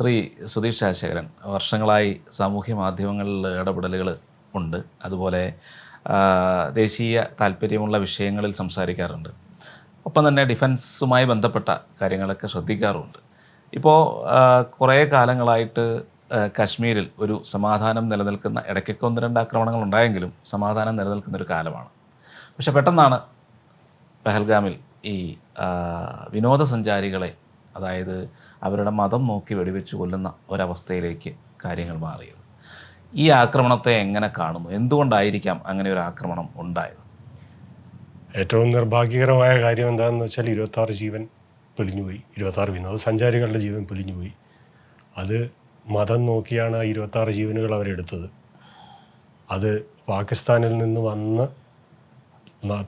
ശ്രീ സുധീഷ് രാജശേഖരൻ വർഷങ്ങളായി സാമൂഹ്യ മാധ്യമങ്ങളിൽ ഇടപെടലുകൾ ഉണ്ട്. അതുപോലെ ദേശീയ താല്പര്യമുള്ള വിഷയങ്ങളിൽ സംസാരിക്കാറുണ്ട്. ഒപ്പം തന്നെ ഡിഫൻസുമായി ബന്ധപ്പെട്ട കാര്യങ്ങളൊക്കെ ശ്രദ്ധിക്കാറുണ്ട് ഇപ്പോൾ കുറേ കാലങ്ങളായിട്ട് കാശ്മീരിൽ ഒരു സമാധാനം നിലനിൽക്കുന്ന ഇടയ്ക്കൊക്കെ ഒന്ന് രണ്ട് ആക്രമണങ്ങൾ ഉണ്ടായെങ്കിലും സമാധാനം നിലനിൽക്കുന്ന ഒരു കാലമാണ്. പക്ഷെ പെട്ടെന്നാണ് പെഹൽഗാമിൽ ഈ വിനോദസഞ്ചാരികളെ അതായത് അവരുടെ മതം നോക്കി വെടിവെച്ച് കൊല്ലുന്ന ഒരവസ്ഥയിലേക്ക് കാര്യങ്ങൾ മാറിയത്. ഈ ആക്രമണത്തെ എങ്ങനെ കാണുന്നു? എന്തുകൊണ്ടായിരിക്കാം അങ്ങനെ ഒരു ആക്രമണം ഉണ്ടായത്? ഏറ്റവും നിർഭാഗ്യകരമായ കാര്യം എന്താണെന്ന് വെച്ചാൽ ഇരുപത്താറ് ജീവൻ പൊലിഞ്ഞുപോയി. ഇരുപത്താറ് വിനോദസഞ്ചാരികളുടെ ജീവൻ പൊലിഞ്ഞുപോയി. അത് മതം നോക്കിയാണ് ആ ഇരുപത്താറ് ജീവനുകൾ അവരെടുത്തത്. അത് പാകിസ്ഥാനിൽ നിന്ന് വന്ന്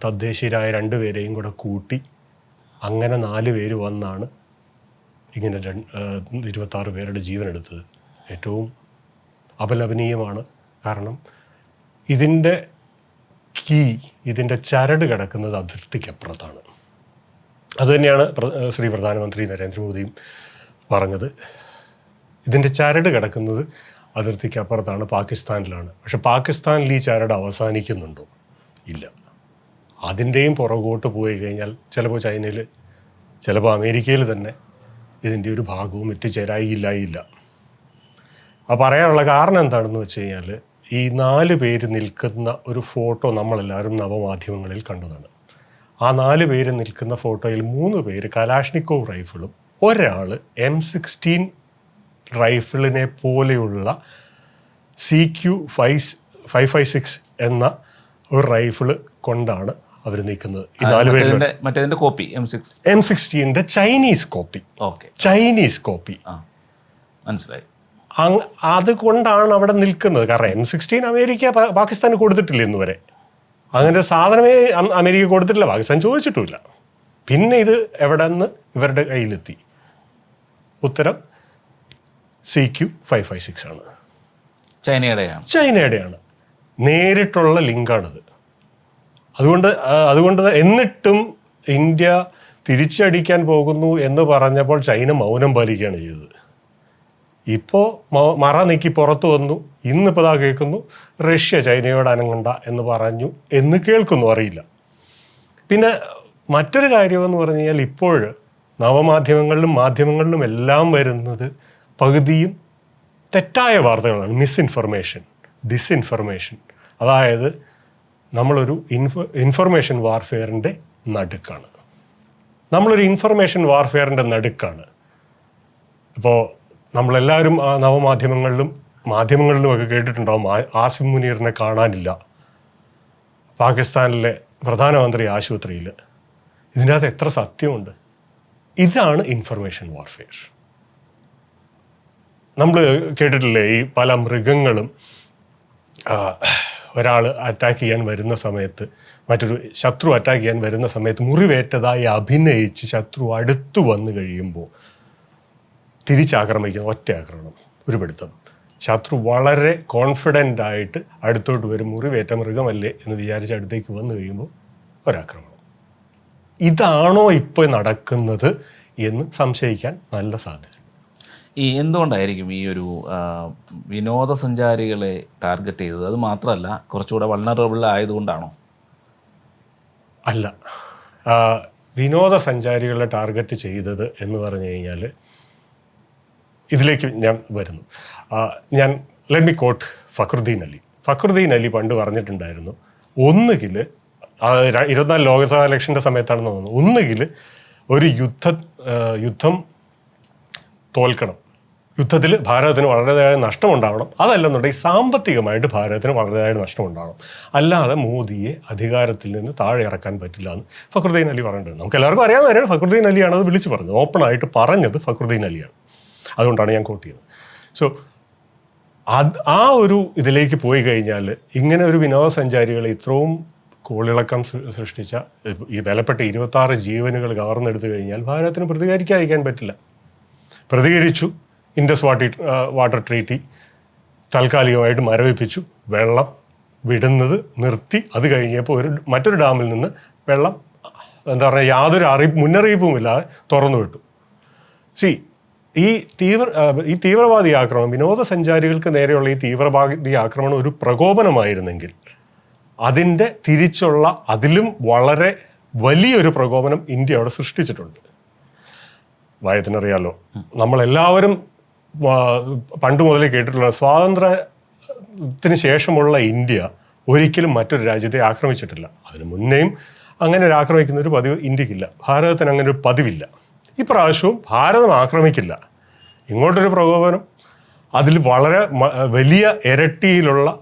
തദ്ദേശീയരായ രണ്ട് പേരെയും കൂടെ കൂട്ടി അങ്ങനെ നാല് പേര് വന്നാണ് ഇങ്ങനെ ഇരുപത്താറ് പേരുടെ ജീവൻ എടുത്തത് ഏറ്റവും അപലപനീയമാണ്. കാരണം ഇതിന്റെ കീ ഇതിന്റെ ചരട് കിടക്കുന്നത് അതിർത്തിക്കപ്പുറത്താണ്. അതുതന്നെയാണ് ശ്രീ പ്രധാനമന്ത്രി നരേന്ദ്രമോദിയും പറഞ്ഞത്. ഇതിന്റെ ചരട് കിടക്കുന്നത് അതിർത്തിക്കപ്പുറത്താണ് പാകിസ്ഥാനിലാണ്. പക്ഷെ പാകിസ്ഥാനിൽ ഈ ചരട് അവസാനിക്കുന്നുണ്ടോ? ഇല്ല. അതിന്റെയും പുറകോട്ട് പോയി കഴിഞ്ഞാൽ ചിലപ്പോൾ ചൈനയിൽ ചിലപ്പോൾ അമേരിക്കയിൽ തന്നെ ഇതിന്റെ ഒരു ഭാഗവും എത്തിച്ചേരായില്ലായില്ല ആ പറയാനുള്ള കാരണം എന്താണെന്ന് വെച്ച് കഴിഞ്ഞാൽ ഈ നാല് പേര് നിൽക്കുന്ന ഒരു ഫോട്ടോ നമ്മളെല്ലാവരും നവമാധ്യമങ്ങളിൽ കണ്ടതാണ്. ആ നാല് പേര് നിൽക്കുന്ന ഫോട്ടോയിൽ മൂന്ന് പേര് കലാഷ്നിക്കോവ് റൈഫിളും ഒരാൾ എം സിക്സ്റ്റീൻ റൈഫിളിനെ പോലെയുള്ള C Q five five five six എന്ന ഒരു റൈഫിൾ കൊണ്ടാണ് അവർ നീക്കുന്നത് ഈ നാല് മറ്റേതിന്റെ copy M six M സിക്സ്റ്റീന്റെ Chinese copy okay Chinese copy മനസ്സിലായി. അതുകൊണ്ടാണ് അവിടെ നിൽക്കുന്നത്. കാരണം എം സിക്സ്റ്റീൻ അമേരിക്ക പാകിസ്ഥാന് കൊടുത്തിട്ടില്ല ഇന്ന് വരെ. അങ്ങനെ സാധനമേ അമേരിക്ക കൊടുത്തിട്ടില്ല. പാകിസ്ഥാൻ ചോദിച്ചിട്ടുമില്ല. പിന്നെ ഇത് എവിടെ നിന്ന് ഇവരുടെ കയ്യിലെത്തി. ഉത്തരം C Q five five six ആണ്. ചൈനയുടെയാണ്. ചൈനയുടെയാണ്. നേരിട്ടുള്ള ലിങ്കാണിത്. അതുകൊണ്ട് അതുകൊണ്ട് എന്നിട്ടും ഇന്ത്യ തിരിച്ചടിക്കാൻ പോകുന്നു എന്ന് പറഞ്ഞപ്പോൾ ചൈന മൗനം പാലിക്കുകയാണ് ചെയ്തത്. ഇപ്പോൾ മറ നീക്കി പുറത്തു വന്നു. ഇന്നിപ്പോൾ ഇതാ കേൾക്കുന്നു. റഷ്യ ചൈനയോട് അനങ്ങണ്ട എന്ന് പറഞ്ഞു എന്ന് കേൾക്കുന്നു. അറിയില്ല. പിന്നെ മറ്റൊരു കാര്യമെന്ന് പറഞ്ഞു കഴിഞ്ഞാൽ ഇപ്പോൾ നവമാധ്യമങ്ങളിലും മാധ്യമങ്ങളിലും എല്ലാം വരുന്നത് പകുതിയും തെറ്റായ വാർത്തകളാണ്. മിസ്ഇൻഫർമേഷൻ ഡിസ്ഇൻഫർമേഷൻ അതായത് നമ്മളൊരു ഇൻഫ ഇൻഫർമേഷൻ വാർഫെയറിന്റെ നടുക്കാണ്. നമ്മളൊരു ഇൻഫർമേഷൻ വാർഫെയറിന്റെ നടുക്കാണ്. അപ്പോൾ നമ്മളെല്ലാവരും നവമാധ്യമങ്ങളിലും മാധ്യമങ്ങളിലും ഒക്കെ കേട്ടിട്ടുണ്ടാവും ആസിം മുനീറിനെ കാണാനില്ല. പാകിസ്ഥാനിലെ പ്രധാനമന്ത്രി ആശുപത്രിയിൽ. ഇതിനകത്ത് എത്ര സത്യമുണ്ട്? ഇതാണ് ഇൻഫർമേഷൻ വാർഫെയർ നമ്മൾ കേട്ടിട്ടില്ലേ ഈ പല മൃഗങ്ങളും ഒരാൾ അറ്റാക്ക് ചെയ്യാൻ വരുന്ന സമയത്ത് മറ്റൊരു ശത്രു അറ്റാക്ക് ചെയ്യാൻ വരുന്ന സമയത്ത് മുറിവേറ്റതായി അഭിനയിച്ച് ശത്രു അടുത്തു വന്നു കഴിയുമ്പോൾ തിരിച്ചാക്രമിക്കുന്ന ഒറ്റ ആക്രമണം ഒരു പിടുത്തം ശത്രു വളരെ കോൺഫിഡന്റ് ആയിട്ട് അടുത്തോട്ട് വരും മുറിവേറ്റ മൃഗമല്ലേ എന്ന് വിചാരിച്ച് അടുത്തേക്ക് വന്നു കഴിയുമ്പോൾ ഒരാക്രമണം. ഇതാണോ ഇപ്പോൾ നടക്കുന്നത് എന്ന് സംശയിക്കാൻ നല്ല സാധ്യത. ഈ എന്തുകൊണ്ടായിരിക്കും ഈ ഒരു വിനോദസഞ്ചാരികളെ ടാർഗറ്റ് ചെയ്തത്? അത് മാത്രമല്ല കുറച്ചുകൂടെ വൾണറബിൾ ആയതുകൊണ്ടാണോ? അല്ല. വിനോദസഞ്ചാരികളെ ടാർഗറ്റ് ചെയ്തത് എന്ന് പറഞ്ഞു കഴിഞ്ഞാൽ ഇതിലേക്ക് ഞാൻ വരുന്നു. ഞാൻ let me quote Fakhruddin Ali. Fakhruddin Ali പണ്ട് പറഞ്ഞിട്ടുണ്ടായിരുന്നു ഒന്നുകിൽ ഇരുപത്തിനാല് ലോക്സഭാ ഇലക്ഷന്റെ സമയത്താണെന്ന് തോന്നുന്നു ഒന്നുകിൽ ഒരു യുദ്ധ യുദ്ധം തോൽക്കണം. യുദ്ധത്തിൽ ഭാരതത്തിന് വളരെയധികം നഷ്ടമുണ്ടാവണം. അതല്ലെന്നുണ്ടെങ്കിൽ സാമ്പത്തികമായിട്ട് ഭാരതത്തിന് വളരെയധികം നഷ്ടമുണ്ടാവണം. അല്ലാതെ മോദിയെ അധികാരത്തിൽ നിന്ന് താഴെ ഇറക്കാൻ പറ്റില്ല എന്ന് ഫക്രുദ്ദീൻ അലി പറഞ്ഞിട്ടുണ്ട്. നമുക്ക് എല്ലാവർക്കും അറിയാവുന്ന കാര്യമാണ്. ഫക്രുദ്ദീൻ അലിയാണ് അത് വിളിച്ചു പറഞ്ഞത്. ഓപ്പണായിട്ട് പറഞ്ഞത് ഫക്രുദ്ദീൻ അലിയാണ്. അതുകൊണ്ടാണ് ഞാൻ കോട്ട് ചെയ്തത് സോ അത് ആ ഒരു ഇതിലേക്ക് പോയി കഴിഞ്ഞാൽ ഇങ്ങനെ ഒരു വിനോദസഞ്ചാരികളെ ഇത്രയും കോളിളക്കം സൃഷ്ടിച്ച ഈ വിലപ്പെട്ട ഇരുപത്താറ് ജീവനുകൾ കവർന്നെടുത്തു കഴിഞ്ഞാൽ ഭാരതത്തിന് പ്രതികരിക്കാതിരിക്കാൻ പറ്റില്ല. പ്രതികരിച്ചു. ഇൻഡസ് വാട്ടി വാട്ടർ ട്രീറ്റി താൽക്കാലികമായിട്ട് മരവിപ്പിച്ചു. വെള്ളം വിടുന്നത് നിർത്തി. അത് കഴിഞ്ഞപ്പോൾ ഒരു മറ്റൊരു ഡാമിൽ നിന്ന് വെള്ളം എന്താ പറയുക യാതൊരു അറിയിപ്പ് മുന്നറിയിപ്പുമില്ലാതെ തുറന്നു വിട്ടു. സി ഈ തീവ്ര ഈ തീവ്രവാദി ആക്രമണം വിനോദസഞ്ചാരികൾക്ക് നേരെയുള്ള ഈ തീവ്രവാദി ആക്രമണം ഒരു പ്രകോപനമായിരുന്നെങ്കിൽ അതിന്റെ തിരിച്ചുള്ള അതിലും വളരെ വലിയൊരു പ്രകോപനം ഇന്ത്യ അവിടെ സൃഷ്ടിച്ചിട്ടുണ്ട്. വായത്തിനറിയാലോ നമ്മളെല്ലാവരും പണ്ട് മുതലേ കേട്ടിട്ടുള്ള സ്വാതന്ത്ര്യത്തിന് ശേഷമുള്ള ഇന്ത്യ ഒരിക്കലും മറ്റൊരു രാജ്യത്തെ ആക്രമിച്ചിട്ടില്ല. അതിന് മുന്നേയും അങ്ങനെ ഒരു ആക്രമിക്കുന്ന ഒരു പതിവ് ഇന്ത്യക്കില്ല. ഭാരതത്തിന് അങ്ങനെ ഒരു പതിവില്ല. ഇപ്രാവശ്യവും ഭാരതം ആക്രമിക്കില്ല. ഇങ്ങോട്ടൊരു പ്രകോപനം അതിൽ വളരെ വലിയ ഇരട്ടിയിലുള്ള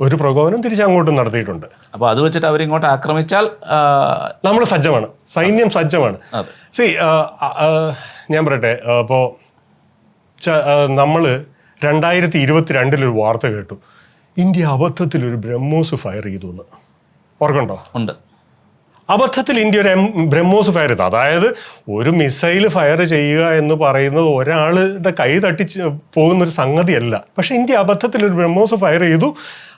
ഒരു പ്രകോപനം തിരിച്ചങ്ങോട്ടും നടത്തിയിട്ടുണ്ട്. അപ്പോൾ അത് വെച്ചിട്ട് അവരിങ്ങോട്ട് ആക്രമിച്ചാൽ നമ്മൾ സജ്ജമാണ്. സൈന്യം സജ്ജമാണ്. സി ഞാൻ പറയട്ടെ അപ്പോൾ നമ്മൾ രണ്ടായിരത്തി ഇരുപത്തിരണ്ടിലൊരു വാർത്ത കേട്ടു. ഇന്ത്യ അബദ്ധത്തിൽ ഒരു ബ്രഹ്മോസ് ഫയർ ചെയ്തു എന്ന് ഓർക്കണ്ടോ? ഉണ്ട്. അബദ്ധത്തിൽ ഇന്ത്യ ഒരു എം- ബ്രഹ്മോസ് ഫയർ ചെയ്തു. അതായത് ഒരു മിസൈൽ ഫയർ ചെയ്യുക എന്ന് പറയുന്നത് ഒരാളുടെ കൈ തട്ടി പോകുന്നൊരു പോകുന്ന ഒരു സംഗതിയല്ല. പക്ഷേ ഇന്ത്യ അബദ്ധത്തിൽ ഒരു ബ്രഹ്മോസ് ഫയർ ചെയ്തു.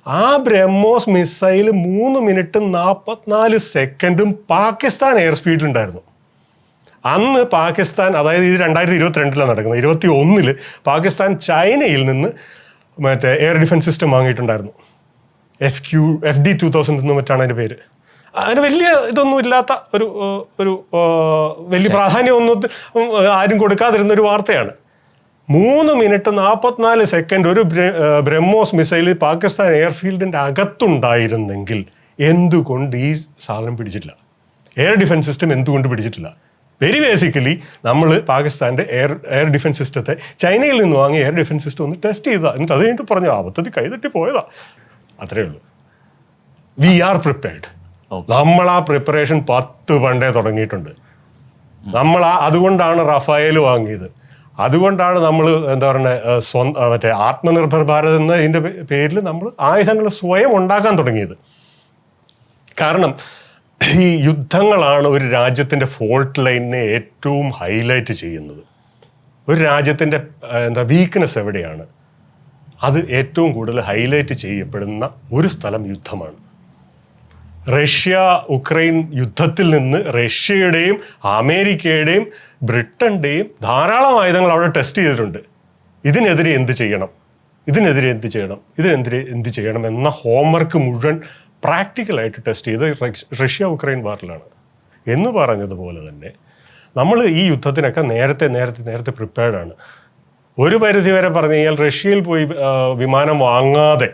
ആ ബ്രഹ്മോസ് മിസൈൽ മൂന്ന് മിനിറ്റും നാൽപ്പത്തിനാല് സെക്കൻഡും പാകിസ്ഥാൻ എയർ സ്പീഡിലുണ്ടായിരുന്നു അന്ന് പാകിസ്ഥാൻ അതായത് ഇത് രണ്ടായിരത്തി ഇരുപത്തിരണ്ടിലാണ് നടക്കുന്നത് ഇരുപത്തി ഒന്നിൽ പാകിസ്ഥാൻ ചൈനയിൽ നിന്ന് മറ്റേ air defence system വാങ്ങിയിട്ടുണ്ടായിരുന്നു. F Q F D two thousand എന്ന് മറ്റാണ് അതിന്റെ പേര്. അതിന് വലിയ ഇതൊന്നും ഇല്ലാത്ത ഒരു ഒരു വലിയ പ്രാധാന്യമൊന്നും ആരും കൊടുക്കാതിരുന്ന ഒരു വാർത്തയാണ്. മൂന്ന് മിനിറ്റ് നാൽപ്പത്തിനാല് സെക്കൻഡ് ഒരു ബ്രഹ്മോസ് മിസൈൽ പാകിസ്ഥാൻ എയർഫീൽഡിന്റെ അകത്തുണ്ടായിരുന്നെങ്കിൽ എന്തുകൊണ്ട് ഈ സാധനം പിടിച്ചിട്ടില്ല? എയർ ഡിഫൻസ് സിസ്റ്റം എന്തുകൊണ്ട് പിടിച്ചിട്ടില്ല? വെരി ബേസിക്കലി നമ്മൾ പാകിസ്ഥാന്റെ എയർ എയർ ഡിഫൻസ് സിസ്റ്റത്തെ ചൈനയിൽ നിന്ന് വാങ്ങിയ എയർ ഡിഫൻസ് സിസ്റ്റം ഒന്ന് ടെസ്റ്റ് ചെയ്താ. എന്നിട്ട് അത് കഴിഞ്ഞിട്ട് പറഞ്ഞു അബദ്ധത്തിൽ കൈതട്ടി പോയതാ. അത്രേ ഉള്ളൂ. വി ആർ പ്രിപ്പയർഡ് നമ്മൾ ആ പ്രിപ്പറേഷൻ പത്ത് പണ്ടേ തുടങ്ങിയിട്ടുണ്ട്. നമ്മൾ ആ അതുകൊണ്ടാണ് റഫായേൽ വാങ്ങിയത്. അതുകൊണ്ടാണ് നമ്മൾ എന്താ പറയുക സ്വന്തം മറ്റേ ആത്മനിർഭർ ഭാരത് എന്ന ഇതിന്റെ പേരിൽ നമ്മൾ ആയുധങ്ങൾ സ്വയം ഉണ്ടാക്കാൻ തുടങ്ങിയത്. കാരണം ഈ യുദ്ധങ്ങളാണ് ഒരു രാജ്യത്തിന്റെ ഫോൾട്ട് ലൈനിനെ ഏറ്റവും ഹൈലൈറ്റ് ചെയ്യുന്നത്. ഒരു രാജ്യത്തിന്റെ എന്താ വീക്ക്നെസ് എവിടെയാണ്? അത് ഏറ്റവും കൂടുതൽ ഹൈലൈറ്റ് ചെയ്യപ്പെടുന്ന ഒരു സ്ഥലം യുദ്ധമാണ്. റഷ്യ ഉക്രൈൻ യുദ്ധത്തിൽ നിന്ന് റഷ്യയുടെയും അമേരിക്കയുടെയും ബ്രിട്ടന്റെയും ധാരാളം ആയുധങ്ങൾ അവിടെ ടെസ്റ്റ് ചെയ്തിട്ടുണ്ട്. ഇതിനെതിരെ എന്ത് ചെയ്യണം? ഇതിനെതിരെ എന്ത് ചെയ്യണം? ഇതിനെതിരെ എന്ത് ചെയ്യണം? എന്ന ഹോംവർക്ക് മുഴുവൻ പ്രാക്ടിക്കലായിട്ട് ടെസ്റ്റ് ചെയ്ത് റഷ്യ ഉക്രൈൻ വാറിലാണ്. എന്ന് പറഞ്ഞതുപോലെ തന്നെ നമ്മൾ ഈ യുദ്ധത്തിനൊക്കെ നേരത്തെ നേരത്തെ നേരത്തെ പ്രിപ്പയർഡാണ് ഒരു പരിധി വരെ പറഞ്ഞു കഴിഞ്ഞാൽ റഷ്യയിൽ പോയി വിമാനം വാങ്ങാതെ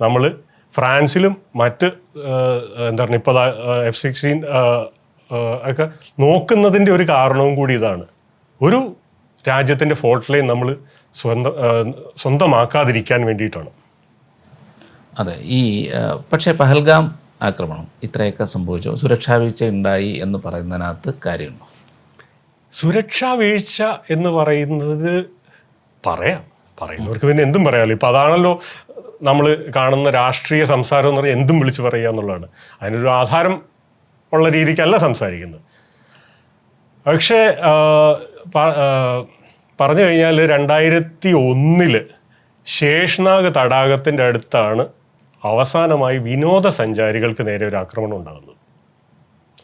നമ്മൾ ഫ്രാൻസിലും മറ്റ് എന്താ പറയുക ഇപ്പോൾ എഫ് സിക്സ്റ്റീൻ ഒക്കെ നോക്കുന്നതിന്റെ ഒരു കാരണവും കൂടി ഇതാണ്. ഒരു രാജ്യത്തിന്റെ ഫോൾട്ട് ലൈൻ നമ്മൾ സ്വന്തം സ്വന്തമാക്കാതിരിക്കാൻ വേണ്ടിയിട്ടാണ്. അതെ ഈ പക്ഷേ പഹൽഗാം ആക്രമണം ഇത്രയൊക്കെ സംഭവിച്ചു സുരക്ഷാ വീഴ്ച ഉണ്ടായി എന്ന് പറയുന്നതിനകത്ത് കാര്യമുണ്ടോ? സുരക്ഷാ വീഴ്ച എന്ന് പറയുന്നത് പറയാം. പറയുന്നവർക്ക് പിന്നെ എന്തും പറയാമല്ലോ ഇപ്പം അതാണല്ലോ നമ്മൾ കാണുന്ന രാഷ്ട്രീയ സംസാരം എന്ന് പറഞ്ഞാൽ എന്തും വിളിച്ച് പറയുക എന്നുള്ളതാണ്. അതിനൊരു ആധാരം ഉള്ള രീതിക്കല്ല സംസാരിക്കുന്നത്. പക്ഷേ പറഞ്ഞു കഴിഞ്ഞാൽ രണ്ടായിരത്തി ഒന്നിൽ ശേഷ്നാഗ് തടാകത്തിന്റെ അടുത്താണ് അവസാനമായി വിനോദസഞ്ചാരികൾക്ക് നേരെ ഒരു ആക്രമണം ഉണ്ടാകുന്നത്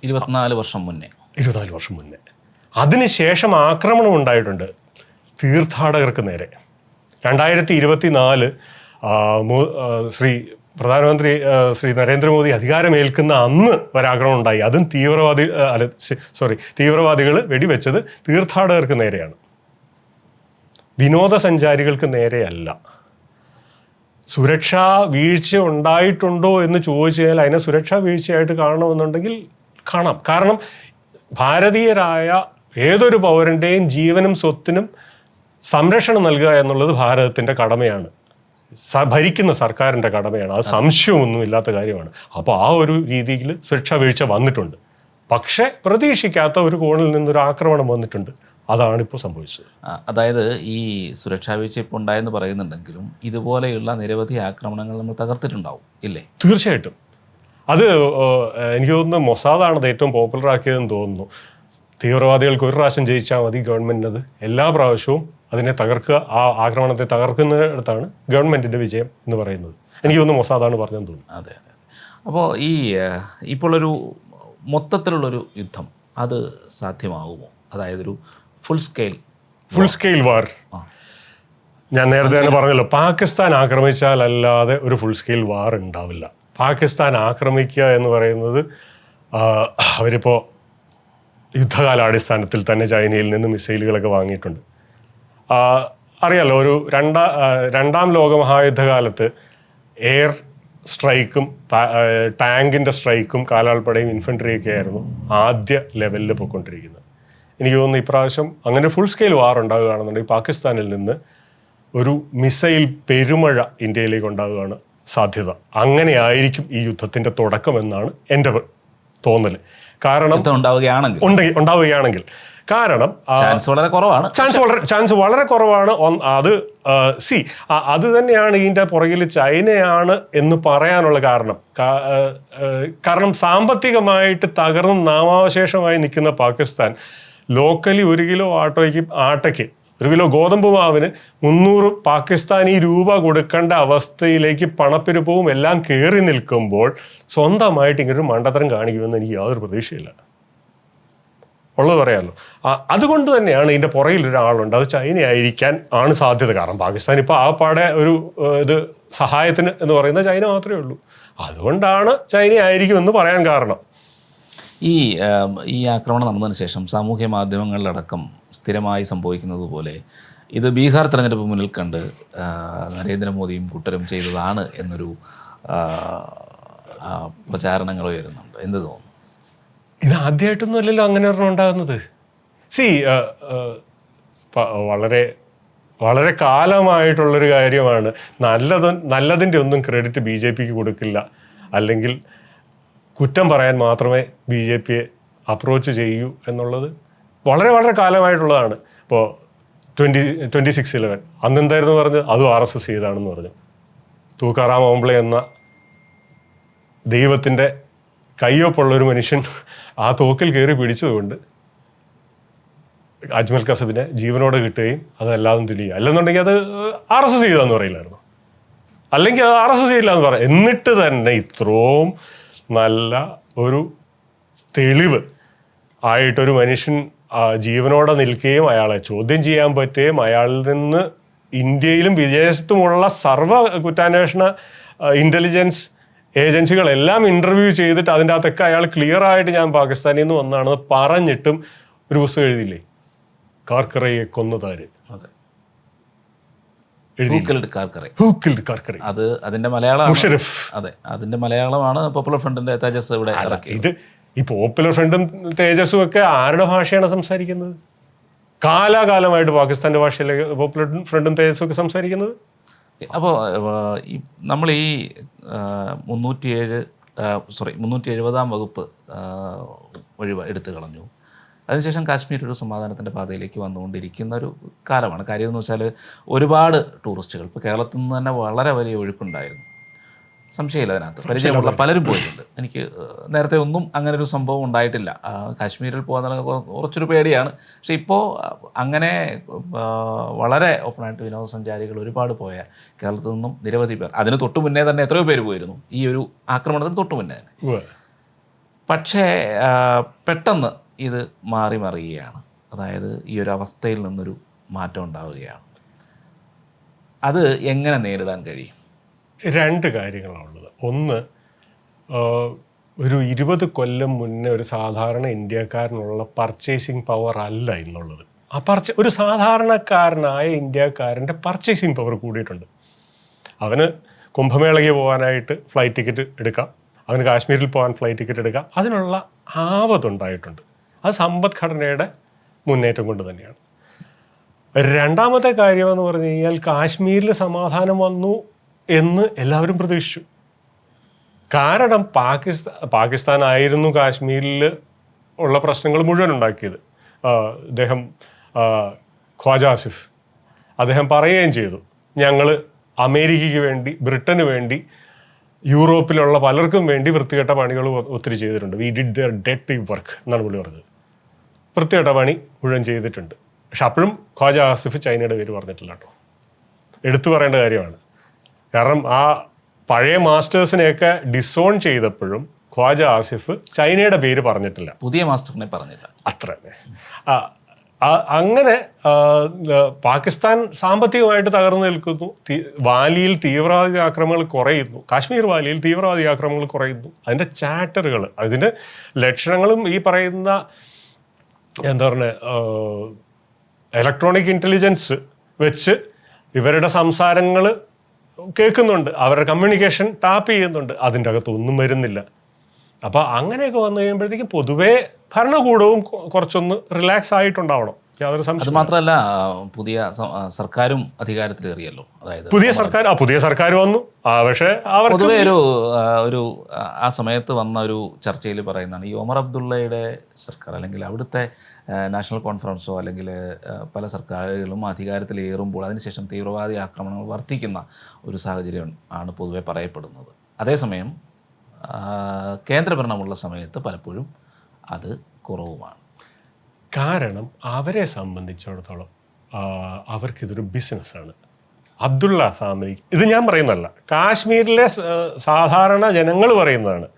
ഇരുപത്തിനാല് വർഷം മുന്നേ. ഇരുപത്തിനാല് വർഷം മുന്നേ. അതിനുശേഷം ആക്രമണം ഉണ്ടായിട്ടുണ്ട് തീർത്ഥാടകർക്ക് നേരെ. രണ്ടായിരത്തി ഇരുപത്തി നാല് ശ്രീ പ്രധാനമന്ത്രി ശ്രീ നരേന്ദ്രമോദി അധികാരമേൽക്കുന്ന അന്ന് ഒരാക്രമണം ഉണ്ടായി. അതും തീവ്രവാദി അല്ല സോറി തീവ്രവാദികൾ വെടിവെച്ചത് തീർത്ഥാടകർക്ക് നേരെയാണ്. വിനോദസഞ്ചാരികൾക്ക് നേരെയല്ല. സുരക്ഷാ വീഴ്ച ഉണ്ടായിട്ടുണ്ടോ എന്ന് ചോദിച്ചു കഴിഞ്ഞാൽ അതിനെ സുരക്ഷാ വീഴ്ചയായിട്ട് കാണണമെന്നുണ്ടെങ്കിൽ കാണാം. കാരണം ഭാരതീയരായ ഏതൊരു പൗരന്റെയും ജീവനും സ്വത്തിനും സംരക്ഷണം നൽകുക എന്നുള്ളത് ഭാരതത്തിന്റെ കടമയാണ്. ഭരിക്കുന്ന സർക്കാരിന്റെ കടമയാണ്. അത് സംശയമൊന്നും ഇല്ലാത്ത കാര്യമാണ്. അപ്പോൾ ആ ഒരു രീതിയിൽ സുരക്ഷാ വീഴ്ച വന്നിട്ടുണ്ട്. പക്ഷേ പ്രതീക്ഷിക്കാത്ത ഒരു കോണിൽ നിന്നൊരു ആക്രമണം വന്നിട്ടുണ്ട്. അതാണിപ്പോൾ സംഭവിച്ചത്. അതായത് ഈ സുരക്ഷാ വീഴ്ച ഇപ്പോൾ ഉണ്ടായെന്ന് പറയുന്നുണ്ടെങ്കിലും ഇതുപോലെയുള്ള നിരവധി ആക്രമണങ്ങൾ നമ്മൾ തകർത്തിട്ടുണ്ടാവും ഇല്ലേ? തീർച്ചയായിട്ടും. അത് എനിക്ക് തോന്നുന്നു മൊസാദാണ് അത് ഏറ്റവും പോപ്പുലർ ആക്കിയതെന്ന് തോന്നുന്നു. തീവ്രവാദികൾക്ക് ഒരു പ്രാവശ്യം ജയിച്ചാൽ മതി ഗവൺമെന്റ് അത് എല്ലാ പ്രാവശ്യവും അതിനെ തകർക്കുക ആ ആക്രമണത്തെ തകർക്കുന്നിടത്താണ് ഗവൺമെന്റിന്റെ വിജയം എന്ന് പറയുന്നത്. എനിക്ക് തോന്നുന്നു മൊസാദാണ് പറഞ്ഞതെന്ന് തോന്നുന്നു. അതെ അതെ അപ്പോൾ ഈ ഇപ്പോഴൊരു മൊത്തത്തിലുള്ളൊരു യുദ്ധം അത് സാധ്യമാകുമോ അതായത് ഒരു full scale full scale war ഞാൻ നേരത്തെ തന്നെ പറഞ്ഞല്ലോ പാകിസ്ഥാൻ ആക്രമിച്ചാൽ അല്ലാതെ ഒരു ഫുൾ സ്കെയിൽ വാർ ഉണ്ടാവില്ല. പാകിസ്ഥാൻ ആക്രമിക്കുക എന്ന് പറയുന്നത് അവരിപ്പോൾ അവരിപ്പോ യുദ്ധകാലാടിസ്ഥാനത്തിൽ തന്നെ ചൈനയിൽ നിന്ന് മിസൈലുകളൊക്കെ വാങ്ങിയിട്ടുണ്ട്. അറിയാലോ ഒരു രണ്ടാ രണ്ടാം രണ്ടാം ലോകമഹായുദ്ധകാലത്ത് എയർ സ്ട്രൈക്കും ടാങ്കിന്റെ സ്ട്രൈക്കും കാലാൾപ്പടയും ഇൻഫൻട്രിയൊക്കെ ആയിരുന്നു ആദ്യ ലെവലിൽ പോയിക്കൊണ്ടിരിക്കുന്നത്. എനിക്ക് തോന്നുന്നു ഇപ്രാവശ്യം അങ്ങനെ ഫുൾ സ്കെയിൽ വാർ ഉണ്ടാവുകയാണെന്നുണ്ടെങ്കിൽ പാകിസ്ഥാനിൽ നിന്ന് ഒരു മിസൈൽ പെരുമഴ ഇന്ത്യയിലേക്ക് ഉണ്ടാവുകയാണ് സാധ്യത. അങ്ങനെയായിരിക്കും ഈ യുദ്ധത്തിന്റെ തുടക്കമെന്നാണ് എന്റെ തോന്നൽ. കാരണം ഉണ്ടാവുകയാണെങ്കിൽ. ഉണ്ടെങ്കിൽ ഉണ്ടാവുകയാണെങ്കിൽ. കാരണം ചാൻസ് വളരെ കുറവാണ്. ചാൻസ് വളരെ ചാൻസ് വളരെ കുറവാണ്. അത് സി അത് തന്നെയാണ് ഇതിന്റെ പുറകിൽ ചൈനയാണ് എന്ന് പറയാനുള്ള കാരണം. കാരണം സാമ്പത്തികമായിട്ട് തകർന്ന് നാമാവശേഷമായി നിൽക്കുന്ന പാകിസ്ഥാൻ ലോക്കലി ഒരു കിലോ ആട്ടോയ്ക്ക് ആട്ടയ്ക്ക് ഒരു കിലോ ഗോതമ്പ് മാവിന് മുന്നൂറ് പാകിസ്ഥാനി രൂപ കൊടുക്കേണ്ട അവസ്ഥയിലേക്ക് പണപ്പെരുപ്പവും എല്ലാം കയറി നിൽക്കുമ്പോൾ സ്വന്തമായിട്ട് ഇങ്ങനൊരു മണ്ടത്തരം കാണിക്കുമെന്ന് എനിക്ക് യാതൊരു പ്രതീക്ഷയില്ല. ഉള്ളത് പറയാമല്ലോ അതുകൊണ്ട് തന്നെയാണ് ഇതിന്റെ പുറകിൽ ഒരാളുണ്ട്. അത് ചൈന ആയിരിക്കാൻ ആണ് സാധ്യത. കാരണം പാകിസ്ഥാൻ ഇപ്പോൾ ആ പാടെ ഒരു ഇത് സഹായത്തിന് എന്ന് പറയുന്നത് ചൈന മാത്രമേ ഉള്ളൂ. അതുകൊണ്ടാണ് ചൈന ആയിരിക്കുമെന്ന് പറയാൻ കാരണം. ഈ ഈ ആക്രമണം നടന്നതിന് ശേഷം സാമൂഹ്യ മാധ്യമങ്ങളിലടക്കം സ്ഥിരമായി സംഭവിക്കുന്നത് പോലെ ഇത് ബീഹാർ തെരഞ്ഞെടുപ്പ് മുന്നിൽ കണ്ട് നരേന്ദ്രമോദിയും കൂട്ടരും ചെയ്തതാണ് എന്നൊരു പ്രചാരണങ്ങൾ ഉയരുന്നുണ്ട്. എന്ത് തോന്നുന്നു? ഇത് ആദ്യമായിട്ടൊന്നും അല്ലല്ലോ അങ്ങനെ ഒരെണ്ണം ഉണ്ടാകുന്നത്. സി വളരെ വളരെ കാലമായിട്ടുള്ളൊരു കാര്യമാണ്. നല്ലത് നല്ലതിന്റെ ഒന്നും ക്രെഡിറ്റ് ബി ജെ പിക്ക് കൊടുക്കില്ല. അല്ലെങ്കിൽ കുറ്റം പറയാൻ മാത്രമേ ബി ജെ പിയെ അപ്രോച്ച് ചെയ്യൂ എന്നുള്ളത് വളരെ വളരെ കാലമായിട്ടുള്ളതാണ്. ഇപ്പോൾ ട്വന്റി ട്വന്റി സിക്സ് ഇലവൻ. അന്നെന്തായിരുന്നു പറഞ്ഞത്? അതും ആർ എസ് എസ് ചെയ്താണെന്ന് പറഞ്ഞു. തൂക്കാറാം ഓംബ്ലെ എന്ന ദൈവത്തിന്റെ കയ്യൊപ്പുള്ളൊരു മനുഷ്യൻ ആ തോക്കിൽ കയറി പിടിച്ചതുകൊണ്ട് അജ്മൽ കസബിനെ ജീവനോടെ കിട്ടുകയും അതല്ലാതും തിരിയുക അല്ലെന്നുണ്ടെങ്കിൽ അത് ആർ എസ് എസ് ചെയ്താന്ന് പറയില്ലായിരുന്നു. അല്ലെങ്കിൽ അത് ആർ എസ് എസ് ചെയ്യില്ല എന്ന് പറയാം എന്നിട്ട് തന്നെ ഇത്രയും നല്ല ഒരു തെളിവ് ആയിട്ടൊരു മനുഷ്യൻ ജീവനോടെ നിൽക്കുകയും അയാളെ ചോദ്യം ചെയ്യാൻ പറ്റുകയും അയാളിൽ നിന്ന് ഇന്ത്യയിലും വിദേശത്തുമുള്ള സർവ കുറ്റാന്വേഷണ ഇന്റലിജൻസ് ഏജൻസികളെല്ലാം ഇന്റർവ്യൂ ചെയ്തിട്ട് അതിന്റെ അകത്തൊക്കെ അയാൾ ക്ലിയർ ആയിട്ട് ഞാൻ പാകിസ്ഥാനിൽ നിന്ന് വന്നാണെന്ന് പറഞ്ഞിട്ടും ഒരു പുസ്തകം എഴുതിയില്ലേ? കാർക്കറയെ കൊന്നതാര്? കാർക്കറെ. അത് അതിന്റെ മലയാളം മുഷറഫ് അതെ അതിന്റെ മലയാളമാണ് പോപ്പുലർ ഫ്രണ്ടിന്റെ തേജസ് ഇവിടെ ഇത് ഈ പോപ്പുലർ ഫ്രണ്ടും തേജസ്സും ഒക്കെ ആരുടെ ഭാഷയാണ് സംസാരിക്കുന്നത്? കാലാകാലമായിട്ട് പാകിസ്ഥാന്റെ ഭാഷയിലെ പോപ്പുലർ ഫ്രണ്ടും തേജസ്സും ഒക്കെ സംസാരിക്കുന്നത്? അപ്പോൾ നമ്മൾ ഈ മുന്നൂറ്റിയേഴ് സോറി മുന്നൂറ്റി എഴുപതാം വകുപ്പ് ഒഴിവ എടുത്തു കളഞ്ഞു. അതിനുശേഷം കാശ്മീർ ഒരു സമാധാനത്തിന്റെ പാതയിലേക്ക് വന്നുകൊണ്ടിരിക്കുന്ന ഒരു കാലമാണ്. കാര്യം എന്ന് വെച്ചാൽ ഒരുപാട് ടൂറിസ്റ്റുകൾ ഇപ്പോൾ കേരളത്തിൽ നിന്ന് തന്നെ വളരെ വലിയ ഒഴുക്കുണ്ടായിരുന്നു. സംശയമില്ല അതിനകത്ത്. പരിചയമുള്ള പലരും പോയിട്ടുണ്ട്. എനിക്ക് നേരത്തെ ഒന്നും അങ്ങനെ ഒരു സംഭവം ഉണ്ടായിട്ടില്ല. കാശ്മീരിൽ പോകാൻ കുറച്ചൊരു പേടിയാണ്. പക്ഷെ ഇപ്പോൾ അങ്ങനെ വളരെ ഓപ്പണായിട്ട് വിനോദസഞ്ചാരികൾ ഒരുപാട് പോയ കേരളത്തിൽ നിന്നും നിരവധി പേർ. അതിന് തൊട്ടു മുന്നേ തന്നെ എത്രയോ പേര് പോയിരുന്നു. ഈ ഒരു ആക്രമണത്തിന് തൊട്ടു മുന്നേ തന്നെ. പക്ഷേ പെട്ടെന്ന് ഇത് മാറി മറിയുകയാണ്. അതായത് ഈ ഒരു അവസ്ഥയിൽ നിന്നൊരു മാറ്റം ഉണ്ടാവുകയാണ്. അത് എങ്ങനെ നേരിടാൻ കഴിയും? രണ്ട് കാര്യങ്ങളാണുള്ളത് ഒന്ന് ഒരു ഇരുപത് കൊല്ലം മുന്നേ ഒരു സാധാരണ ഇന്ത്യക്കാരനുള്ള പർച്ചേസിങ് പവർ അല്ല എന്നുള്ളത്. ആ പർച്ച ഒരു സാധാരണക്കാരനായ ഇന്ത്യക്കാരന്റെ പർച്ചേസിങ് പവർ കൂടിയിട്ടുണ്ട്. അവന് കുംഭമേളയ്ക്ക് പോകാനായിട്ട് ഫ്ലൈറ്റ് ടിക്കറ്റ് എടുക്കാം. അവന് കാശ്മീരിൽ പോകാൻ ഫ്ലൈറ്റ് ടിക്കറ്റ് എടുക്കാം. അതിനുള്ള ആവതുണ്ടായിട്ടുണ്ട് അത് സമ്പദ്ഘടനയുടെ മുന്നേറ്റം കൊണ്ട് തന്നെയാണ്. രണ്ടാമത്തെ കാര്യമെന്ന് പറഞ്ഞു കഴിഞ്ഞാൽ കാശ്മീരിൽ സമാധാനം വന്നു എന്ന് എല്ലാവരും പ്രതീക്ഷിച്ചു. കാരണം പാകിസ്ഥാൻ പാകിസ്ഥാനായിരുന്നു കാശ്മീരിൽ ഉള്ള പ്രശ്നങ്ങൾ മുഴുവൻ ഉണ്ടാക്കിയത്. അദ്ദേഹം ഖ്വാജ ആസിഫ്. അദ്ദേഹം പറയുകയും ചെയ്തു ഞങ്ങൾ അമേരിക്കയ്ക്ക് വേണ്ടി ബ്രിട്ടന് വേണ്ടി യൂറോപ്പിലുള്ള പലർക്കും വേണ്ടി വൃത്തികെട്ട പണികൾ ഒത്തിരി ചെയ്തിട്ടുണ്ട്. വി ഡിഡ് ദർ ഡെറ്റ് വർക്ക് എന്നാണ് പുള്ളി പറഞ്ഞത്. വൃത്തികെട്ട പണി മുഴുവൻ ചെയ്തിട്ടുണ്ട്. പക്ഷെ അപ്പോഴും ഖ്വാജ ആസിഫ് ചൈനയുടെ പേര് പറഞ്ഞിട്ടില്ല കേട്ടോ. എടുത്തു പറയേണ്ട കാര്യമാണ്. കാരണം ആ പഴയ മാസ്റ്റേഴ്സിനെയൊക്കെ ഡിസോൺ ചെയ്തപ്പോഴും ഖ്വാജ ആസിഫ് ചൈനയുടെ പേര് പറഞ്ഞിട്ടില്ല. പുതിയ മാസ്റ്ററിനെ പറഞ്ഞില്ല. അത്ര. ആ- അങ്ങനെ പാകിസ്ഥാൻ സാമ്പത്തികമായിട്ട് തകർന്നു നിൽക്കുന്നു. വാലിയിൽ തീവ്രവാദി ആക്രമണങ്ങൾ കുറയുന്നു. കാശ്മീർ വാലിയിൽ തീവ്രവാദി ആക്രമണങ്ങൾ കുറയുന്നു. അതിന്റെ ചാറ്ററുകൾ അതിന്റെ ലക്ഷണങ്ങളും ഈ പറയുന്ന എന്താ പറയുക ഇലക്ട്രോണിക് ഇന്റലിജൻസ് വെച്ച് ഇവരുടെ സംസാരങ്ങൾ കേൾക്കുന്നുണ്ട്. അവരുടെ കമ്മ്യൂണിക്കേഷൻ ടാപ്പ് ചെയ്യുന്നുണ്ട്. അതിന്റെ അകത്തൊന്നും വരുന്നില്ല. അപ്പോൾ അങ്ങനെയൊക്കെ വന്നു കഴിയുമ്പോഴത്തേക്കും പൊതുവേ ഭരണകൂടവും കുറച്ചൊന്ന് റിലാക്സ് ആയിട്ടുണ്ടാവണം. യാതൊരു അത് മാത്രമല്ല പുതിയ സർക്കാരും അധികാരത്തിൽ അധികാരത്തിലേറിയല്ലോ. അതായത് പുതിയ സർക്കാർ ആ പുതിയ സർക്കാർ വന്നു. ആ പക്ഷേ പൊതുവേ പൊതുവെ ഒരു ഒരു ആ, സമയത്ത് വന്ന ഒരു ചർച്ചയിൽ പറയുന്നതാണ് ഈ ഒമർ അബ്ദുള്ളയുടെ സർക്കാർ അല്ലെങ്കിൽ അവിടുത്തെ നാഷണൽ കോൺഫറൻസോ അല്ലെങ്കിൽ പല സർക്കാരുകളും അധികാരത്തിൽ അധികാരത്തിലേറുമ്പോൾ അതിനുശേഷം തീവ്രവാദി ആക്രമണങ്ങൾ വർദ്ധിക്കുന്ന ഒരു സാഹചര്യം ആണ് പൊതുവെ പറയപ്പെടുന്നത്. അതേസമയം കേന്ദ്രഭരണമുള്ള സമയത്ത് പലപ്പോഴും അത് കുറവുമാണ്. കാരണം അവരെ സംബന്ധിച്ചിടത്തോളം അവർക്കിതൊരു ബിസിനസ്സാണ്. അബ്ദുള്ള ഫാമിലി ഇത് ഞാൻ പറയുന്നതല്ല. കാശ്മീരിലെ സാധാരണ ജനങ്ങൾ പറയുന്നതാണ്.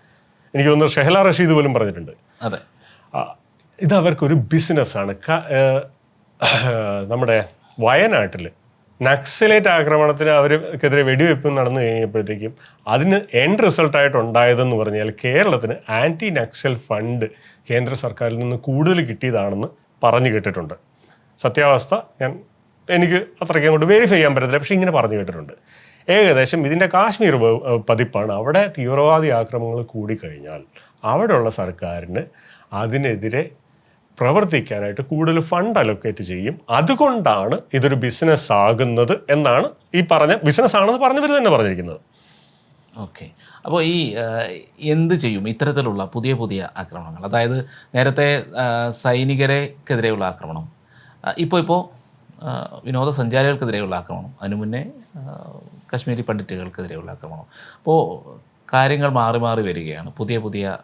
എനിക്ക് തോന്നുന്നു ഷെഹല റഷീദ് പോലും പറഞ്ഞിട്ടുണ്ട്. അതെ. ഇതവർക്കൊരു ഇത് അവർക്കൊരു ബിസിനസ്സാണ് നമ്മുടെ വയനാട്ടിൽ നക്സലേറ്റ് ആക്രമണത്തിന് അവർക്കെതിരെ വെടിവെപ്പ് നടന്നു കഴിഞ്ഞപ്പോഴത്തേക്കും അതിന് എൻഡ് റിസൾട്ടായിട്ട് ഉണ്ടായതെന്ന് പറഞ്ഞാൽ കേരളത്തിന് ആന്റി നക്സൽ ഫണ്ട് കേന്ദ്ര സർക്കാരിൽ നിന്ന് കൂടുതൽ കിട്ടിയതാണെന്ന് പറഞ്ഞു കേട്ടിട്ടുണ്ട്. സത്യാവസ്ഥ ഞാൻ എനിക്ക് അത്രയ്ക്ക് അങ്ങോട്ട് വെരിഫൈ ചെയ്യാൻ പറ്റത്തില്ല പക്ഷേ ഇങ്ങനെ പറഞ്ഞു കേട്ടിട്ടുണ്ട്. ഏകദേശം ഇതിന്റെ കാശ്മീർ പതിപ്പാണ്. അവിടെ തീവ്രവാദി ആക്രമണങ്ങൾ കൂടിക്കഴിഞ്ഞാൽ അവിടെയുള്ള സർക്കാരിന് അതിനെതിരെ പ്രവർത്തിക്കാനായിട്ട് കൂടുതൽ ഫണ്ട് അലൊക്കേറ്റ് ചെയ്യും. അതുകൊണ്ടാണ് ഇതൊരു ബിസിനസ് ആകുന്നത് എന്നാണ് ഈ പറഞ്ഞ ബിസിനസ് ആണെന്ന് പറഞ്ഞവർ തന്നെ പറഞ്ഞിരിക്കുന്നത്. ഓക്കെ. അപ്പോൾ ഈ എന്ത് ചെയ്യും? ഇത്തരത്തിലുള്ള പുതിയ പുതിയ ആക്രമണങ്ങൾ. അതായത് നേരത്തെ സൈനികരെക്കെതിരെയുള്ള ആക്രമണം. ഇപ്പോൾ ഇപ്പോൾ വിനോദസഞ്ചാരികൾക്കെതിരെയുള്ള ആക്രമണം. അതിനു മുന്നേ കശ്മീരി പണ്ഡിറ്റുകൾക്കെതിരെയുള്ള ആക്രമണം. അപ്പോൾ കാര്യങ്ങൾ മാറി മാറി വരികയാണ്. പുതിയ പുതിയ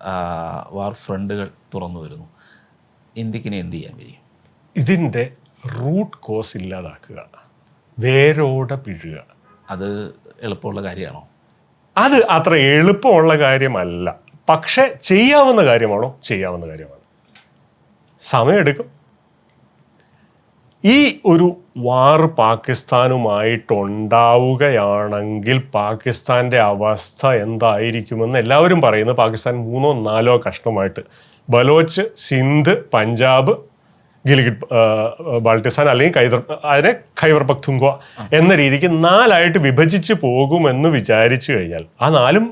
വാർ ഫ്രണ്ടുകൾ തുറന്നു വരുന്നു. ഇന്ത്യയ്ക്ക് ഇനി എന്ത് ചെയ്യാൻ കഴിയും? ഇതിന്റെ റൂട്ട് കോസ് ഇല്ലാതാക്കുക വേരോടെ പിഴുക. അത് എളുപ്പമുള്ള കാര്യമാണോ? അത് അത്ര എളുപ്പമുള്ള കാര്യമല്ല. പക്ഷെ ചെയ്യാവുന്ന കാര്യമാണോ? ചെയ്യാവുന്ന കാര്യമാണ്. സമയമെടുക്കും. ഈ ഒരു വാർ പാകിസ്ഥാനുമായിട്ടുണ്ടാവുകയാണെങ്കിൽ പാകിസ്ഥാന്റെ അവസ്ഥ എന്തായിരിക്കുമെന്ന് എല്ലാവരും പറയുന്നു. പാകിസ്ഥാൻ മൂന്നോ നാലോ കഷ്ണമായിട്ട് ബലോച്ച് സിന്ധ് പഞ്ചാബ് ആ, ബാൾട്ടിസ്ഥാൻ അല്ലെങ്കിൽ കൈതർ അതിനെ ഖൈവർ പഖ്തുങ്ക്വ എന്ന രീതിക്ക് നാലായിട്ട് വിഭജിച്ച് പോകുമെന്ന് വിചാരിച്ചു കഴിഞ്ഞാൽ ആ നാലും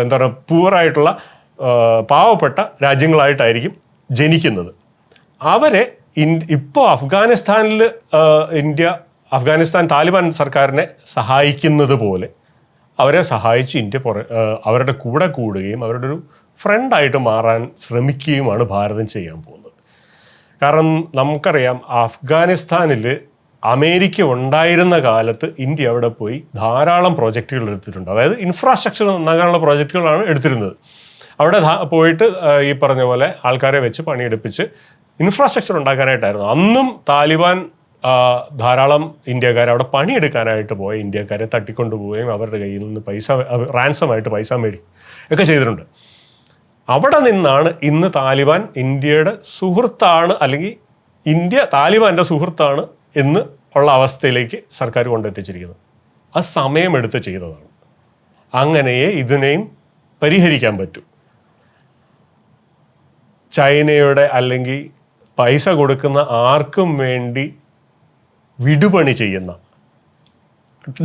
എന്താ പറയുക പൂറായിട്ടുള്ള പാവപ്പെട്ട രാജ്യങ്ങളായിട്ടായിരിക്കും ജനിക്കുന്നത്. അവരെ ഇൻ ഇപ്പോൾ അഫ്ഗാനിസ്ഥാനിൽ ഇന്ത്യ അഫ്ഗാനിസ്ഥാൻ താലിബാൻ സർക്കാരിനെ സഹായിക്കുന്നത് പോലെ അവരെ സഹായിച്ച് ഇന്ത്യ പുറ അവരുടെ കൂടെ കൂടുകയും അവരുടെ ഒരു ഫ്രണ്ടായിട്ട് മാറാൻ ശ്രമിക്കുകയുമാണ് ഭാരതം ചെയ്യാൻ പോകുന്നത്. കാരണം നമുക്കറിയാം അഫ്ഗാനിസ്ഥാനിൽ അമേരിക്ക ഉണ്ടായിരുന്ന കാലത്ത് ഇന്ത്യ അവിടെ പോയി ധാരാളം പ്രോജക്റ്റുകൾ എടുത്തിട്ടുണ്ട്. അതായത് ഇൻഫ്രാസ്ട്രക്ചർ നന്നാകാനുള്ള പ്രോജക്റ്റുകളാണ് എടുത്തിരുന്നത്. അവിടെ പോയിട്ട് ഈ പറഞ്ഞ പോലെ ആൾക്കാരെ വെച്ച് പണിയെടുപ്പിച്ച് ഇൻഫ്രാസ്ട്രക്ചർ ഉണ്ടാക്കാനായിട്ടായിരുന്നു. അന്നും താലിബാൻ ധാരാളം ഇന്ത്യക്കാർ അവിടെ പണിയെടുക്കാനായിട്ട് പോയ. ഇന്ത്യക്കാരെ തട്ടിക്കൊണ്ടുപോവുകയും അവരുടെ കയ്യിൽ നിന്ന് പൈസ റാൻസമായിട്ട് പൈസ മേടി ഒക്കെ ചെയ്തിട്ടുണ്ട്. അവിടെ നിന്നാണ് ഇന്ന് താലിബാൻ ഇന്ത്യയുടെ സുഹൃത്താണ് അല്ലെങ്കിൽ ഇന്ത്യ താലിബാന്റെ സുഹൃത്താണ് എന്ന് ഉള്ള അവസ്ഥയിലേക്ക് സർക്കാർ കൊണ്ടെത്തിച്ചിരിക്കുന്നത്. ആ സമയമെടുത്ത് ചെയ്തതാണ്. അങ്ങനെയേ ഇതിനെയും പരിഹരിക്കാൻ പറ്റൂ. ചൈനയുടെ അല്ലെങ്കിൽ പൈസ കൊടുക്കുന്ന ആർക്കും വേണ്ടി വിടുപണി ചെയ്യുന്ന.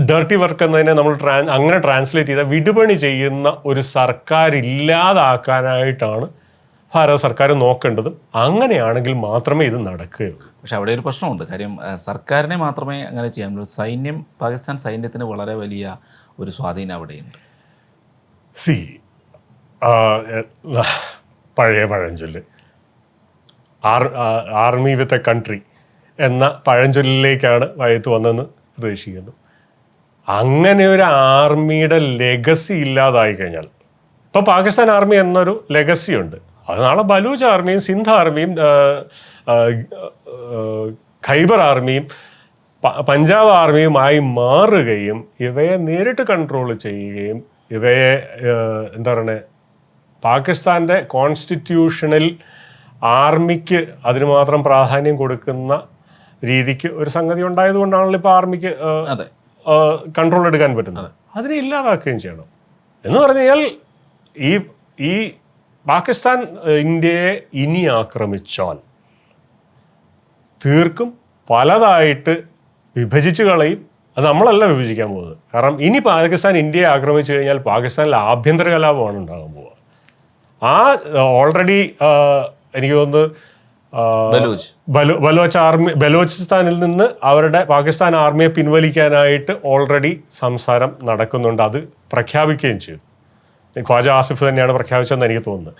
ഡർട്ടി വർക്ക് എന്നതിനെ നമ്മൾ ട്രാൻ അങ്ങനെ ട്രാൻസ്ലേറ്റ് ചെയ്ത വിടുപണി ചെയ്യുന്ന ഒരു സർക്കാർ ഇല്ലാതാക്കാനായിട്ടാണ് ഭാരത സർക്കാർ നോക്കേണ്ടതും. അങ്ങനെയാണെങ്കിൽ മാത്രമേ ഇത് നടക്കുകയുള്ളൂ. പക്ഷെ അവിടെ ഒരു പ്രശ്നമുണ്ട്. കാര്യം സർക്കാരിനെ മാത്രമേ അങ്ങനെ ചെയ്യാൻ പറ്റൂ. സൈന്യം പാകിസ്ഥാൻ സൈന്യത്തിന് വളരെ വലിയ ഒരു സ്വാധീനം അവിടെയുണ്ട്. സി പഴയ പഴഞ്ചൊല്ല്. An army with a country. എന്ന പഴഞ്ചൊല്ലിലേക്കാണ് വയത്ത് വന്നതെന്ന് പ്രതീക്ഷിക്കുന്നു. അങ്ങനെ ഒരു ആർമിയുടെ ലെഗസി ഇല്ലാതായി കഴിഞ്ഞാൽ ഇപ്പോൾ പാകിസ്ഥാൻ ആർമി എന്നൊരു ലെഗസി ഉണ്ട്. അത് നാളെ ബലൂച്ച് ആർമിയും സിന്ധ് ആർമിയും ഖൈബർ ആർമിയും പഞ്ചാബ് ആർമിയുമായി മാറുകയും ഇവയെ നേരിട്ട് കൺട്രോൾ ചെയ്യുകയും ഇവയെ എന്താ പറയുക പാകിസ്ഥാന്റെ കോൺസ്റ്റിറ്റ്യൂഷനിൽ ആർമിക്ക് അതിന് മാത്രം പ്രാധാന്യം കൊടുക്കുന്ന രീതിക്ക് ഒരു സംഗതി ഉണ്ടായതുകൊണ്ടാണല്ലോ ഇപ്പോൾ ആർമിക്ക് അതെ. കൺട്രോൾ എടുക്കാൻ പറ്റുന്നത്. അതിനെ ഇല്ലാതാക്കുകയും ചെയ്യണം. എന്ന് പറഞ്ഞു കഴിഞ്ഞാൽ ഈ ഈ പാകിസ്ഥാൻ ഇന്ത്യയെ ഇനി ആക്രമിച്ചാൽ തീർക്കും പലതായിട്ട് വിഭജിച്ച് കളയും. അത് നമ്മളല്ല വിഭജിക്കാൻ പോകുന്നത്. കാരണം ഇനി പാകിസ്ഥാൻ ഇന്ത്യയെ ആക്രമിച്ചു കഴിഞ്ഞാൽ പാകിസ്ഥാനിൽ ആഭ്യന്തര കലാപമാണ് ഉണ്ടാകാൻ പോവുക. ആ ഓൾറെഡി എനിക്ക് തോന്നുന്നു ബലൂച്ച്. ബലോ ബലോച്ച് ആർമി ബലോചിസ്ഥാനിൽ നിന്ന് അവരുടെ പാകിസ്ഥാൻ ആർമിയെ പിൻവലിക്കാനായിട്ട് ഓൾറെഡി സംസാരം നടക്കുന്നുണ്ട്. അത് പ്രഖ്യാപിക്കുകയും ചെയ്തു. ഖ്വാജ ആസിഫ് തന്നെയാണ് പ്രഖ്യാപിച്ചതെന്ന് എനിക്ക് തോന്നുന്നത്.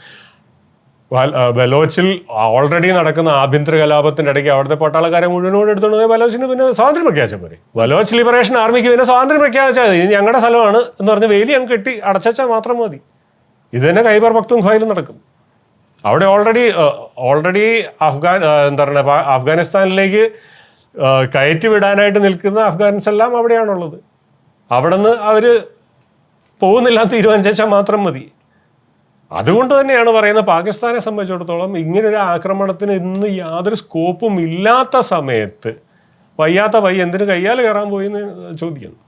ബലോച്ചിൽ ഓൾറെഡി നടക്കുന്ന ആഭ്യന്തര കലാപത്തിന്റെ ഇടയ്ക്ക് അവിടുത്തെ പട്ടാളക്കാരെ മുഴുവനോട് എടുത്തുകൊണ്ട് ബലോച്ചിന് പിന്നെ സ്വാതന്ത്ര്യം പ്രഖ്യാപിച്ചാൽ പോരെ. ബലോച്ച് ലിബറേഷൻ ആർമിക്ക് പിന്നെ സ്വാതന്ത്ര്യം പ്രഖ്യാപിച്ചാൽ മതി. ഇത് ഞങ്ങളുടെ സ്ഥലമാണ് എന്ന് പറഞ്ഞ് വേലി അങ്ങ് കെട്ടി അടച്ചാൽ മാത്രം മതി. ഇത് തന്നെ കൈബർ ഭക്തും ഖ്വായിലും നടക്കും. അവിടെ ഓൾറെഡി ഓൾറെഡി അഫ്ഗാൻ എന്താ പറയുക അഫ്ഗാനിസ്ഥാനിലേക്ക് കയറ്റി വിടാനായിട്ട് നിൽക്കുന്ന അഫ്ഗാൻസ് എല്ലാം അവിടെയാണുള്ളത്. അവിടെ നിന്ന് അവർ പോകുന്നില്ല തീരുമാനിച്ചാൽ മാത്രം മതി. അതുകൊണ്ട് തന്നെയാണ് പറയുന്നത് പാകിസ്ഥാനെ സംബന്ധിച്ചിടത്തോളം ഇങ്ങനൊരു ആക്രമണത്തിന് ഇന്ന് യാതൊരു സ്കോപ്പും ഇല്ലാത്ത സമയത്ത് വയ്യാത്ത വയ്യ എന്തിനു കയ്യാൽ കയറാൻ പോയി എന്ന് ചോദിക്കുന്നു.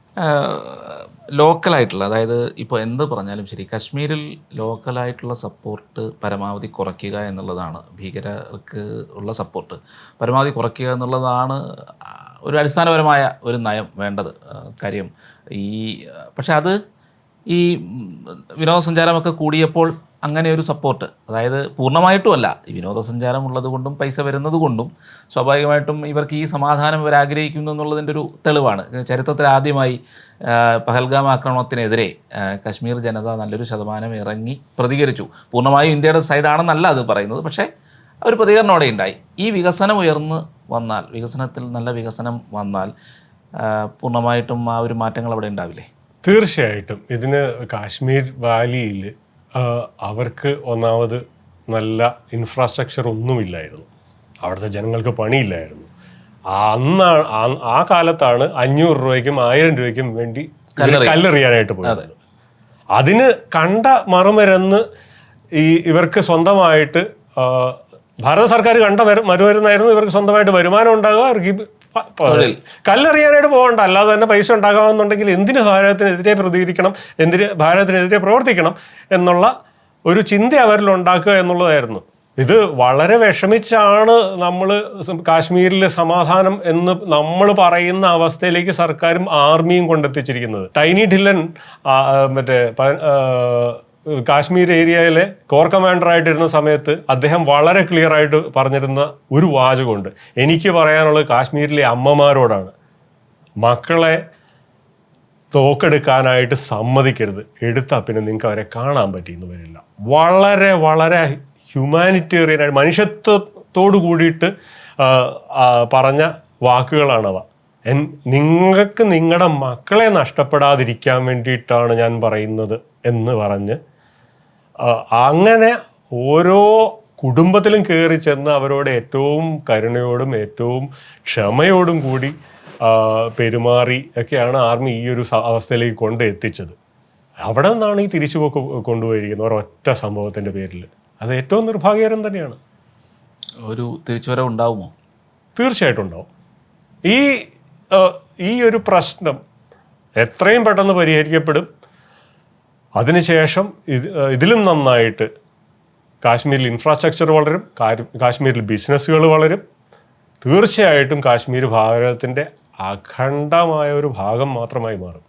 ലോക്കലായിട്ടുള്ള അതായത് ഇപ്പോൾ എന്ത് പറഞ്ഞാലും ശരി കശ്മീരിൽ ലോക്കലായിട്ടുള്ള സപ്പോർട്ട് പരമാവധി കുറയ്ക്കുക എന്നുള്ളതാണ് ഭീകരർക്ക് ഉള്ള സപ്പോർട്ട് പരമാവധി കുറയ്ക്കുക എന്നുള്ളതാണ് ഒരു അടിസ്ഥാനപരമായ ഒരു നയം വേണ്ടത് കാര്യം. ഈ പക്ഷെ അത് ഈ വിനോദസഞ്ചാരമൊക്കെ കൂടിയപ്പോൾ അങ്ങനെ ഒരു സപ്പോർട്ട് അതായത് പൂർണമായിട്ടുമല്ല. വിനോദസഞ്ചാരം ഉള്ളത് പൈസ വരുന്നത് കൊണ്ടും സ്വാഭാവികമായിട്ടും ഇവർക്ക് ഈ സമാധാനം ഇവർ ആഗ്രഹിക്കുന്നു എന്നുള്ളതിന്റെ ഒരു തെളിവാണ്. ചരിത്രത്തിൽ ആദ്യമായി പഹൽഗാം ആക്രമണത്തിനെതിരെ കശ്മീർ ജനത നല്ലൊരു ശതമാനം ഇറങ്ങി പ്രതികരിച്ചു. പൂർണമായും ഇന്ത്യയുടെ സൈഡാണെന്നല്ല അത് പറയുന്നത്. പക്ഷേ ഒരു പ്രതികരണം അവിടെ ഉണ്ടായി. ഈ വികസനം ഉയർന്ന് വന്നാൽ വികസനത്തിൽ നല്ല വികസനം വന്നാൽ പൂർണമായിട്ടും ആ ഒരു മാറ്റങ്ങൾ അവിടെ ഉണ്ടാവില്ലേ? തീർച്ചയായിട്ടും. ഇതിന് കാശ്മീർ വാലിയിൽ അവർക്ക് ഒന്നാമത് നല്ല ഇൻഫ്രാസ്ട്രക്ചർ ഒന്നുമില്ലായിരുന്നു. അവിടുത്തെ ജനങ്ങൾക്ക് പണിയില്ലായിരുന്നു. അന്നാണ് ആ- കാലത്താണ് അഞ്ഞൂറ് രൂപയ്ക്കും ആയിരം രൂപയ്ക്കും വേണ്ടി കല്ലെറിയാനായിട്ട് പോയത് അതിന് കണ്ട മറുമരുന്ന് ഈ ഇവർക്ക് സ്വന്തമായിട്ട് ഭാരത സർക്കാർ കണ്ട മരു- മറുമരുന്നായിരുന്നു ഇവർക്ക് സ്വന്തമായിട്ട് വരുമാനം ഉണ്ടാകുക അവർക്ക് കല്ലെറിയാനായിട്ട് പോകണ്ട. അല്ലാതെ തന്നെ പൈസ ഉണ്ടാകാമെന്നുണ്ടെങ്കിൽ എന്തിന് ഭാരതത്തിനെതിരെ പ്രതികരിക്കണം എന്തിന് ഭാരതത്തിനെതിരെ പ്രവർത്തിക്കണം എന്നുള്ള ഒരു ചിന്ത അവരിൽ ഉണ്ടാക്കുക എന്നുള്ളതായിരുന്നു. ഇത് വളരെ വിഷമിച്ചാണ് നമ്മൾ കാശ്മീരിലെ സമാധാനം എന്ന് നമ്മൾ പറയുന്ന അവസ്ഥയിലേക്ക് സർക്കാരും ആർമിയും കൊണ്ടെത്തിച്ചിരിക്കുന്നത്. ടൈനി ഡില്ലൻ മറ്റേ കാശ്മീർ ഏരിയയിലെ കോർ കമാൻഡർ ആയിട്ടിരുന്ന സമയത്ത് അദ്ദേഹം വളരെ ക്ലിയർ ആയിട്ട് പറഞ്ഞിരുന്ന ഒരു വാചകമുണ്ട്. എനിക്ക് പറയാനുള്ളത് കാശ്മീരിലെ അമ്മമാരോടാണ്. മക്കളെ തോക്കെടുക്കാനായിട്ട് സമ്മതിക്കരുത്. എടുത്താൽ പിന്നെ നിങ്ങൾക്ക് അവരെ കാണാൻ പറ്റിയെന്ന് വരില്ല. വളരെ വളരെ ഹ്യൂമാനിറ്റേറിയൻ ആയിട്ട് മനുഷ്യത്വത്തോട് കൂടിയിട്ട് പറഞ്ഞ വാക്കുകളാണവ എൻ നിങ്ങൾക്ക് നിങ്ങളുടെ മക്കളെ നഷ്ടപ്പെടാതിരിക്കാൻ വേണ്ടിയിട്ടാണ് ഞാൻ പറയുന്നത് എന്ന് പറഞ്ഞ് അങ്ങനെ ഓരോ കുടുംബത്തിലും കയറി ചെന്ന് അവരോട് ഏറ്റവും കരുണയോടും ഏറ്റവും ക്ഷമയോടും കൂടി പെരുമാറി ഒക്കെയാണ് ആർമി ഈ ഒരു അവസ്ഥയിലേക്ക് കൊണ്ട് എത്തിച്ചത്. അവിടെ നിന്നാണ് ഈ തിരിച്ചുപോക്ക് കൊണ്ടുപോയിരിക്കുന്നത് ഒരൊറ്റ സംഭവത്തിന്റെ പേരിൽ അത് ഏറ്റവും നിർഭാഗ്യകരം തന്നെയാണ്. ഒരു തിരിച്ചുവരവ് ഉണ്ടാവുമോ? തീർച്ചയായിട്ടും ഉണ്ടാവും. ഈ ഈ ഒരു പ്രശ്നം എത്രയും പെട്ടെന്ന് പരിഹരിക്കപ്പെടും. അതിനുശേഷം ഇത് ഇതിലും നന്നായിട്ട് കാശ്മീരിൽ ഇൻഫ്രാസ്ട്രക്ചർ വളരും കാശ്മീരിൽ ബിസിനസ്സുകൾ വളരും. തീർച്ചയായിട്ടും കാശ്മീർ ഭാരതത്തിന്റെ അഖണ്ഡമായ ഒരു ഭാഗം മാത്രമായി മാറും.